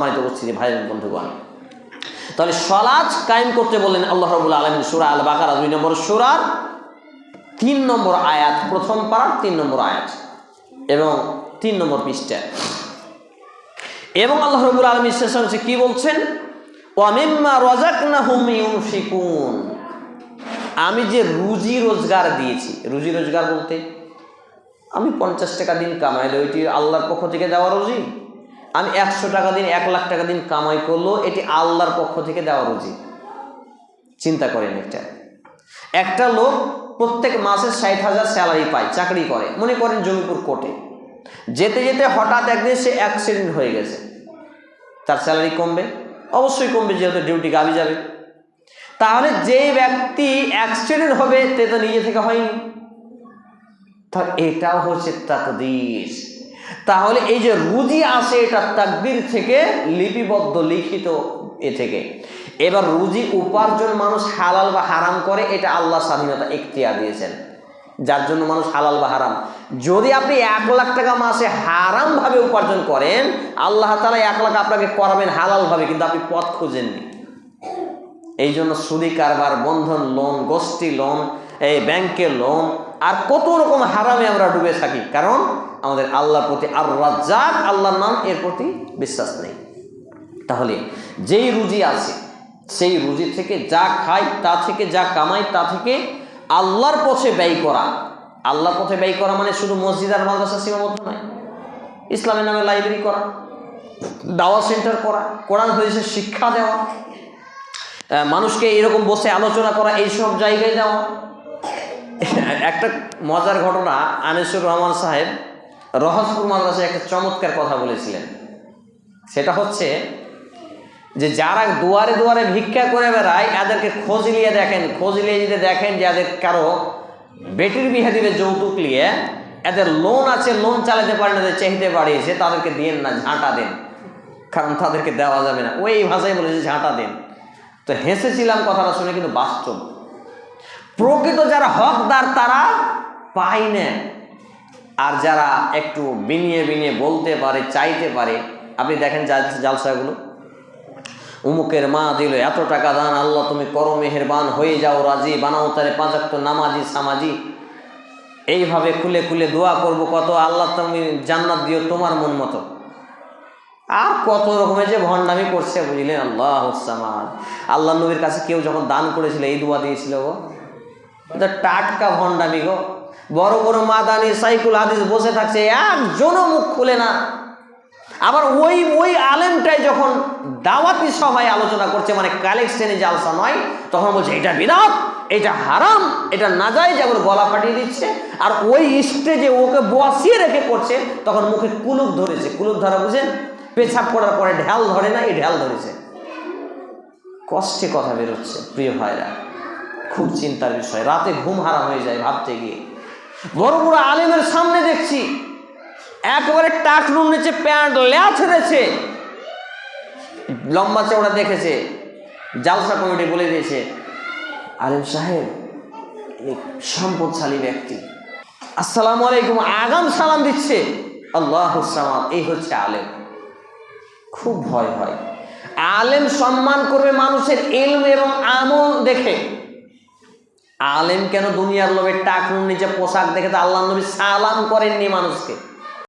সম্মানিত উপস্থিতি, ভাই বন্ধুগণ। তাহলে সলাজ কায়েম করতে বললেন আল্লাহ রবুল্লা আলমিন, সুরা আল বাকারা দুই নম্বর সুরার তিন নম্বর আয়াত, প্রথম পাড়ার তিন নম্বর আয়াত এবং তিন নম্বর পৃষ্ঠা। এবং আল্লাহ রবুল আলমী শেষ হচ্ছে কি বলছেন? ওয়ামিম্মা রজাক না ইউনফিকুন। আমি যে রুজি রোজগার দিয়েছি, রুজি রোজগার বলতে আমি পঞ্চাশ টাকা দিন কামাইলে ওইটি আল্লাহর পক্ষ থেকে দেওয়া রুজি? আমি একশো টাকা দিন, এক লাখ টাকা দিন কামাই করল এটি আল্লাহর পক্ষ থেকে দেওয়া রুজি। চিন্তা করেন একটা। একটা লোক প্রত্যেক মাসে ষাট হাজার স্যালারি পায়, চাকরি করে। মনে করেন জমিপুর কোর্টে। যেতে যেতে হঠাৎ একদিন সে অ্যাক্সিডেন্ট হয়ে গেছে। তার স্যালারি কমবে? অবশ্যই কমবে, যেহেতু ডিউটি গাবি যাবে। তাহলে যে ব্যক্তি অ্যাক্সিডেন্ট হবে, তে তো নিজে থেকে হয়নি। তা এটাও হচ্ছে তাকদির। তাহলে এই যে রুজি আসে এটা তাকদির থেকে লিপিবদ্ধ, লিখিত এ থেকে। এবার রুজি উপার্জন মানুষ হালাল বা হারাম করে, এটা আল্লাহ স্বাধীনতা এখতিয়ার দিয়েছেন। যার জন্য মানুষ হালাল বা হারাম। যদি আপনি এক লাখ টাকা মাসে হারামভাবে উপার্জন করেন, আল্লাহ তালা এক লাখ আপনাকে করাবেন হালালভাবে, কিন্তু আপনি পথ খুঁজেননি। এই জন্য সুদি কারবার, বন্ধন লোন গোষ্ঠী লোন এই ব্যাংকের লোন আর কত রকম হারামে আমরা ডুবে থাকি। কারণ আমাদের আল্লাহর প্রতি আর রাজ্জাক আল্লাহর নাম এর প্রতি বিশ্বাস নেই। তাহলে যেই রুজি আছে, সেই রুজি থেকে যা খাই তা থেকে যা কামাই তা থেকে আল্লাহর পথে ব্যয় করা। আল্লাহর পথে ব্যয় করা মানে শুধু মসজিদ আর মাদ্রাসা সীমাবদ্ধ নয়, ইসলামের নামে লাইব্রেরি করা দাওয়া সেন্টার করা, কোরআন হয়েছে শিক্ষা দেওয়া মানুষকে এরকম বসে আলোচনা করা এইসব জায়গায় যাওয়া একটা মজার ঘটনা আনিসুর রহমান সাহেব রহসপুর মাদ্রাসায় একটা চমৎকার কথা বলেছিলেন। সেটা হচ্ছে যে যারা দুয়ারে দুয়ারে ভিক্ষা করে বেড়ায়, এদেরকে খোঁজ নিয়ে দেখেন, খোঁজ নিয়ে যদি দেখেন যে এদের কারও বেটির বিয়ে দিবে যৌতুক নিয়ে এদের লোন আছে লোন চালাতে পারে না যে চাহিদা বাড়িয়েছে, তাদেরকে দিন না, ঝাঁটা দেন। কারণ তাদেরকে দেওয়া যাবে না। ওই ভাষায় বলেছে ঝাঁটা দেন। তো হেসেছিলাম কথাটা শুনে কিন্তু বাস্তব। প্রকৃত যারা হকদার তারা পায় না। আর যারা একটু বিনিয়ে বিনিয়ে বলতে পারে, চাইতে পারে, আপনি দেখেন জাল- জালসাগুলো। উমুকের মা দিল, এত টাকা দান, আল্লাহ তুমি করো, মেহেরবান হয়ে যাও, রাজি, বানাও তারে পাঁচাক্ত নামাজি, সামাজি। এইভাবে খুলে খুলে দোয়া করব, কত আল্লাহ তুমি জান্নাত দিও তোমার মন মতো। আর কত রকমের যে ভণ্ডামি করছে, বুঝলেন? আল্লাহ সামান আল্লাহ নবীর কাছে কেউ যখন দান করেছিল, এই দোয়া দিয়েছিল গো। টাটকা ভণ্ডামি গো। বড় বড় মাদানি সাইকুল হাদিস বসে থাকছে, একজনও মুখ খুলে না। আবার ওই ওই আলেমটাই যখন দাওয়াতি সভায় আলোচনা করছে মানে কালেকশনে জালসা নয়, তখন বলছে, এটা বিরাট এটা হারাম, এটা না যায় যে গলা ফাটিয়ে দিচ্ছে। আর ওই স্টেজে ওকে বসিয়ে রেখে করছে, তখন মুখে কুলুপ ধরেছে। কুলুপ ধরা বুঝেন? পেছাব করার পরে ঢ্যাল ধরে না, এই ঢ্যাল ধরেছে। কষ্টে কথা বেরোচ্ছে, প্রিয় ভাইরা। খুব চিন্তার বিষয়। রাতে ঘুম হারাম হয়ে যায় ভাবতে গিয়ে। বড় বড় আলেমের সামনে দেখছি। একবারে টাক রুম নিচে প্যান্ট লেয়া ছেড়েছে। লম্বা চওড়া দেখেছে। জালসা কমিটি বলে দিয়েছে, আলেম সাহেব সম্পদশালী ব্যক্তি। আসসালামু আলাইকুম, আগাম সালাম দিচ্ছে। আল্লাহ সালাম, এই হচ্ছে আলেম। খুব ভয় হয়। আলেম সম্মান করবে মানুষের এলম এবং আমল দেখে। আলেম কেন দুনিয়ার লোভে টাকুন নিচে পোশাক দেখে তো আল্লাহ নবী সালাম করেননি মানুষকে?